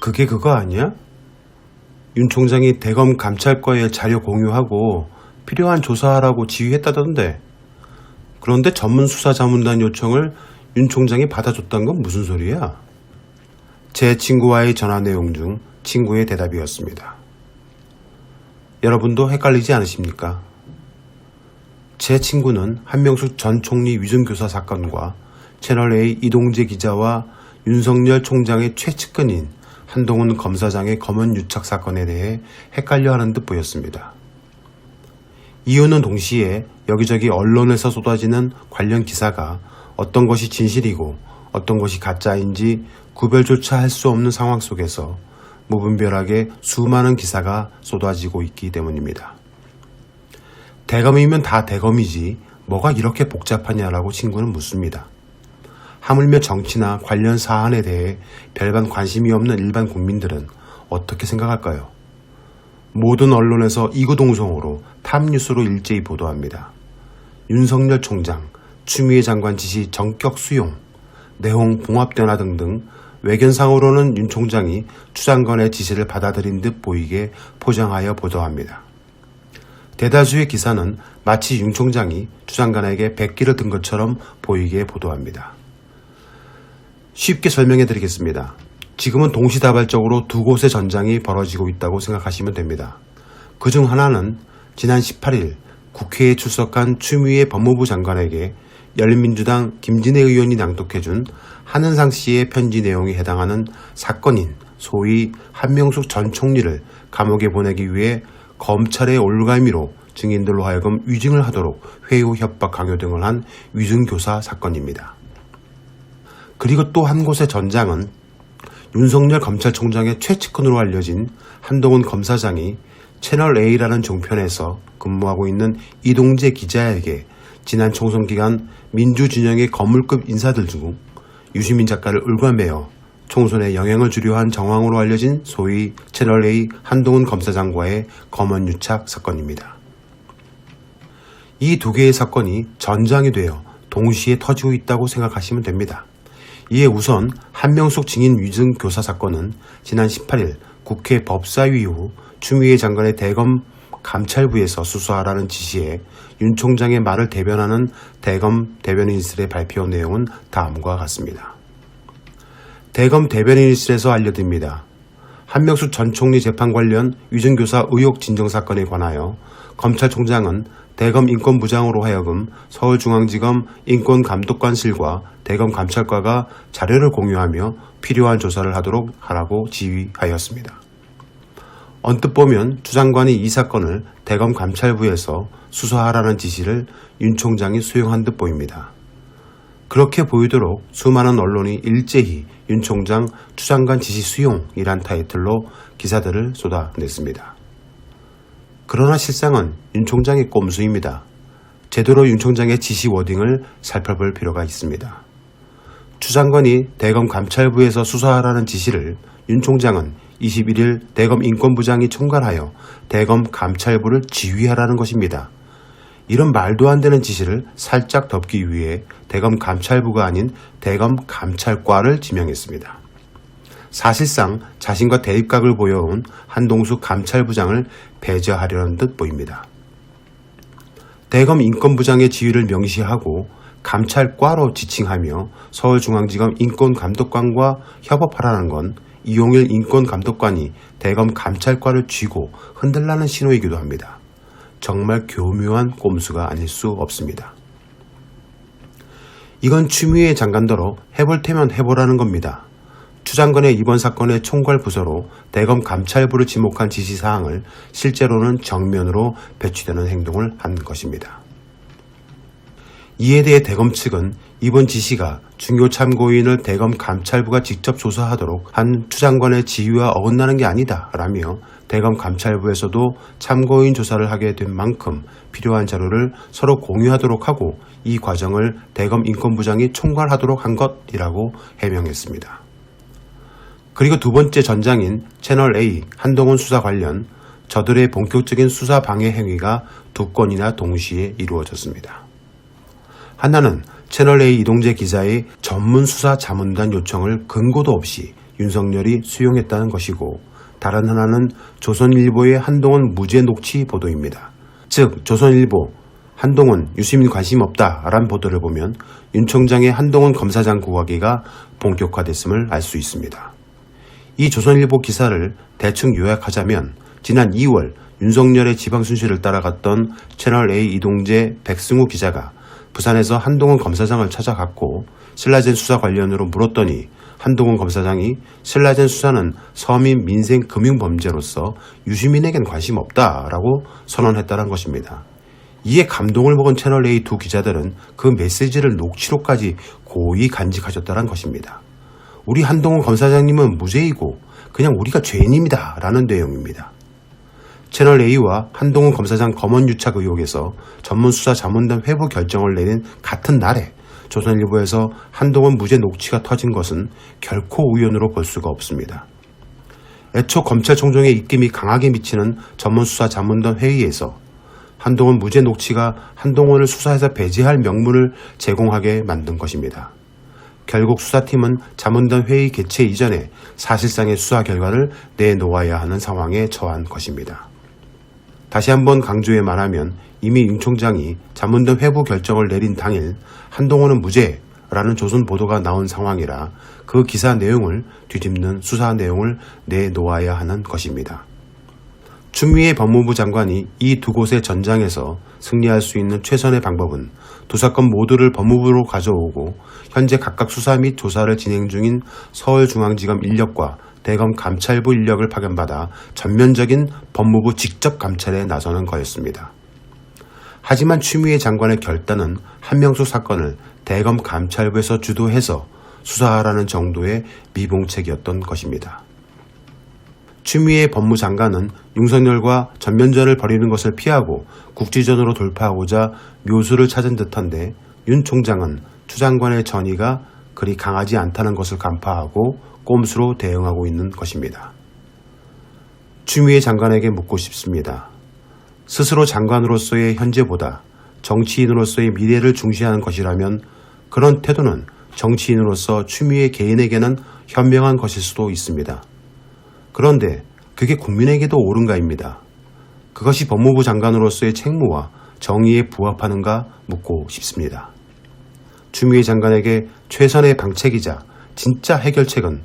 그게 그거 아니야? 윤 총장이 대검 감찰과에 자료 공유하고 필요한 조사하라고 지휘했다던데. 그런데 전문 수사 자문단 요청을 윤 총장이 받아줬던 건 무슨 소리야? 제 친구와의 전화 내용 중 친구의 대답이었습니다. 여러분도 헷갈리지 않으십니까? 제 친구는 한명숙 전 총리 위증교사 사건과 채널A 이동재 기자와 윤석열 총장의 최측근인 한동훈 검사장의 검언 유착 사건에 대해 헷갈려 하는 듯 보였습니다. 이유는 동시에 여기저기 언론에서 쏟아지는 관련 기사가 어떤 것이 진실이고 어떤 것이 가짜인지 구별조차 할 수 없는 상황 속에서 무분별하게 수많은 기사가 쏟아지고 있기 때문입니다. 대검이면 다 대검이지 뭐가 이렇게 복잡하냐라고 친구는 묻습니다. 하물며 정치나 관련 사안에 대해 별반 관심이 없는 일반 국민들은 어떻게 생각할까요? 모든 언론에서 이구동성으로 탑뉴스로 일제히 보도합니다. 윤석열 총장, 추미애 장관 지시 전격 수용, 내홍 봉합되나 등등 외견상으로는 윤 총장이 추 장관의 지시를 받아들인 듯 보이게 포장하여 보도합니다. 대다수의 기사는 마치 윤 총장이 추 장관에게 백기를 든 것처럼 보이게 보도합니다. 쉽게 설명해 드리겠습니다. 지금은 동시다발적으로 두 곳의 전장이 벌어지고 있다고 생각하시면 됩니다. 그 중 하나는 지난 18일 국회에 출석한 추미애 법무부 장관에게 열린민주당 김진애 의원이 낭독해준 한은상 씨의 편지 내용이 해당하는 사건인 소위 한명숙 전 총리를 감옥에 보내기 위해 검찰의 올가미로 증인들로 하여금 위증을 하도록 회유 협박 강요 등을 한 위증교사 사건입니다. 그리고 또 한 곳의 전장은 윤석열 검찰총장의 최측근으로 알려진 한동훈 검사장이 채널A라는 종편에서 근무하고 있는 이동재 기자에게 지난 총선 기간 민주진영의 거물급 인사들 중 유시민 작가를 울과매어 총선에 영향을 주려 한 정황으로 알려진 소위 채널A 한동훈 검사장과의 검언 유착 사건입니다. 이 두 개의 사건이 전장이 되어 동시에 터지고 있다고 생각하시면 됩니다. 이에 우선 한명숙 증인 위증 교사 사건은 지난 18일 국회 법사위 후 추미애 장관의 대검 감찰부에서 수사하라는 지시에 윤 총장의 말을 대변하는 대검 대변인실의 발표 내용은 다음과 같습니다. 대검 대변인실에서 알려드립니다. 한명숙 전 총리 재판 관련 위증교사 의혹 진정 사건에 관하여 검찰총장은 대검 인권부장으로 하여금 서울중앙지검 인권감독관실과 대검 감찰과가 자료를 공유하며 필요한 조사를 하도록 하라고 지휘하였습니다. 언뜻 보면 주 장관이 이 사건을 대검 감찰부에서 수사하라는 지시를 윤 총장이 수용한 듯 보입니다. 그렇게 보이도록 수많은 언론이 일제히 윤 총장 추 장관 지시 수용이란 타이틀로 기사들을 쏟아냈습니다. 그러나 실상은 윤 총장의 꼼수입니다. 제대로 윤 총장의 지시 워딩을 살펴볼 필요가 있습니다. 추 장관이 대검 감찰부에서 수사하라는 지시를 윤 총장은 21일 대검 인권부장이 총괄하여 대검 감찰부를 지휘하라는 것입니다. 이런 말도 안 되는 지시를 살짝 덮기 위해 대검 감찰부가 아닌 대검 감찰과를 지명했습니다. 사실상 자신과 대립각을 보여온 한동숙 감찰부장을 배제하려는 듯 보입니다. 대검 인권부장의 지위를 명시하고 감찰과로 지칭하며 서울중앙지검 인권감독관과 협업하라는 건 이용일 인권감독관이 대검 감찰과를 쥐고 흔들라는 신호이기도 합니다. 정말 교묘한 꼼수가 아닐 수 없습니다. 이건 추미애 장관더러 해볼 테면 해보라는 겁니다. 추 장관의 이번 사건의 총괄 부서로 대검 감찰부를 지목한 지시사항을 실제로는 정면으로 배치되는 행동을 한 것입니다. 이에 대해 대검 측은 이번 지시가 중요 참고인을 대검 감찰부가 직접 조사하도록 한 추 장관의 지휘와 어긋나는 게 아니다 라며 대검 감찰부에서도 참고인 조사를 하게 된 만큼 필요한 자료를 서로 공유하도록 하고 이 과정을 대검 인권부장이 총괄하도록 한 것이라고 해명했습니다. 그리고 두 번째 전장인 채널A 한동훈 수사 관련 저들의 본격적인 수사 방해 행위가 두 건이나 동시에 이루어졌습니다. 하나는 채널A 이동재 기자의 전문 수사 자문단 요청을 근거도 없이 윤석열이 수용했다는 것이고 다른 하나는 조선일보의 한동훈 무죄 녹취 보도입니다. 즉 조선일보 한동훈 유시민 관심 없다 라는 보도를 보면 윤 총장의 한동훈 검사장 구하기가 본격화됐음을 알 수 있습니다. 이 조선일보 기사를 대충 요약하자면 지난 2월 윤석열의 지방 순시를 따라갔던 채널A 이동재 백승우 기자가 부산에서 한동훈 검사장을 찾아갔고 신라젠 수사 관련으로 물었더니 한동훈 검사장이 신라젠 수사는 서민 민생 금융 범죄로서 유시민에겐 관심 없다라고 선언했다는 것입니다. 이에 감동을 먹은 채널A 두 기자들은 그 메시지를 녹취록까지 고의 간직하셨다는 것입니다. 우리 한동훈 검사장님은 무죄이고 그냥 우리가 죄인입니다. 라는 내용입니다. 채널A와 한동훈 검사장 검언 유착 의혹에서 전문수사 자문단 회부 결정을 내린 같은 날에 조선일보에서 한동훈 무죄 녹취가 터진 것은 결코 우연으로 볼 수가 없습니다. 애초 검찰총장의 입김이 강하게 미치는 전문수사 자문단 회의에서 한동훈 무죄 녹취가 한동훈을 수사에서 배제할 명분을 제공하게 만든 것입니다. 결국 수사팀은 자문단 회의 개최 이전에 사실상의 수사 결과를 내놓아야 하는 상황에 처한 것입니다. 다시 한번 강조해 말하면 이미 윤 총장이 자문단 회부 결정을 내린 당일 한동훈은 무죄라는 조선 보도가 나온 상황이라 그 기사 내용을 뒤집는 수사 내용을 내놓아야 하는 것입니다. 추미애 법무부 장관이 이 두 곳의 전장에서 승리할 수 있는 최선의 방법은 두 사건 모두를 법무부로 가져오고 현재 각각 수사 및 조사를 진행 중인 서울중앙지검 인력과 대검 감찰부 인력을 파견받아 전면적인 법무부 직접 감찰에 나서는 거였습니다. 하지만 추미애 장관의 결단은 한명수 사건을 대검 감찰부에서 주도해서 수사하라는 정도의 미봉책이었던 것입니다. 추미애 법무장관은 윤석열과 전면전을 벌이는 것을 피하고 국지전으로 돌파하고자 묘수를 찾은 듯한데 윤 총장은 추 장관의 전의가 그리 강하지 않다는 것을 간파하고 꼼수로 대응하고 있는 것입니다. 추미애 장관에게 묻고 싶습니다. 스스로 장관으로서의 현재보다 정치인으로서의 미래를 중시하는 것이라면 그런 태도는 정치인으로서 추미애 개인에게는 현명한 것일 수도 있습니다. 그런데 그게 국민에게도 옳은가입니다. 그것이 법무부 장관으로서의 책무와 정의에 부합하는가 묻고 싶습니다. 추미애 장관에게 최선의 방책이자 진짜 해결책은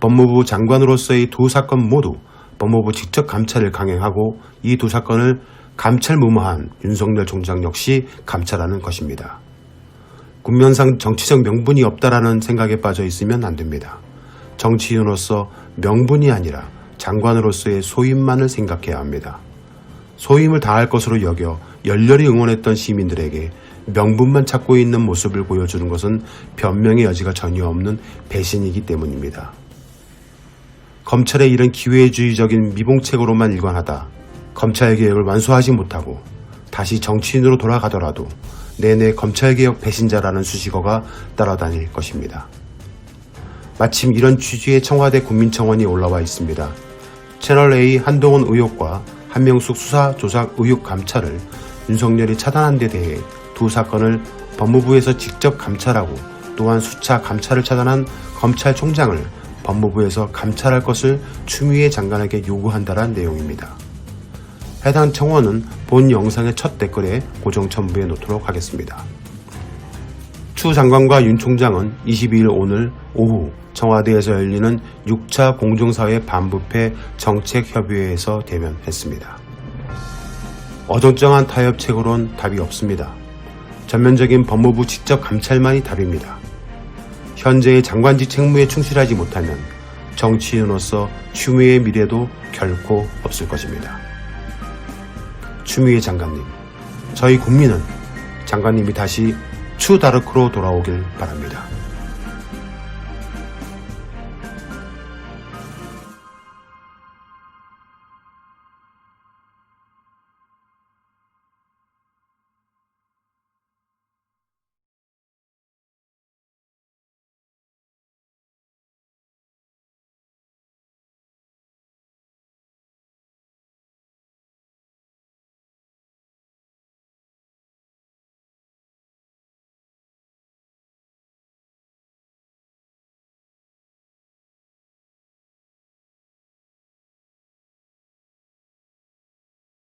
법무부 장관으로서의 두 사건 모두 법무부 직접 감찰을 강행하고 이 두 사건을 감찰 무모한 윤석열 총장 역시 감찰하는 것입니다. 국면상 정치적 명분이 없다라는 생각에 빠져 있으면 안 됩니다. 정치인으로서 명분이 아니라 장관으로서의 소임만을 생각해야 합니다. 소임을 다할 것으로 여겨 열렬히 응원했던 시민들에게 명분만 찾고 있는 모습을 보여주는 것은 변명의 여지가 전혀 없는 배신이기 때문입니다. 검찰의 이런 기회주의적인 미봉책으로만 일관하다 검찰개혁을 완수하지 못하고 다시 정치인으로 돌아가더라도 내내 검찰개혁 배신자라는 수식어가 따라다닐 것입니다. 마침 이런 취지의 청와대 국민청원이 올라와 있습니다. 채널A 한동훈 의혹과 한명숙 수사 조작 의혹 감찰을 윤석열이 차단한 데 대해 두 사건을 법무부에서 직접 감찰하고 또한 수차 감찰을 차단한 검찰총장을 법무부에서 감찰할 것을 추미애 장관에게 요구한다는 내용입니다. 해당 청원은 본 영상의 첫 댓글에 고정 첨부해 놓도록 하겠습니다. 추 장관과 윤 총장은 22일 오늘 오후 청와대에서 열리는 6차 공정사회 반부패 정책협의회에서 대면했습니다. 어정쩡한 타협책으론 답이 없습니다. 전면적인 법무부 직접 감찰만이 답입니다. 현재의 장관직 책무에 충실하지 못하면 정치인으로서 추미애 미래도 결코 없을 것입니다. 추미애 장관님, 저희 국민은 장관님이 다시 추다르크로 돌아오길 바랍니다.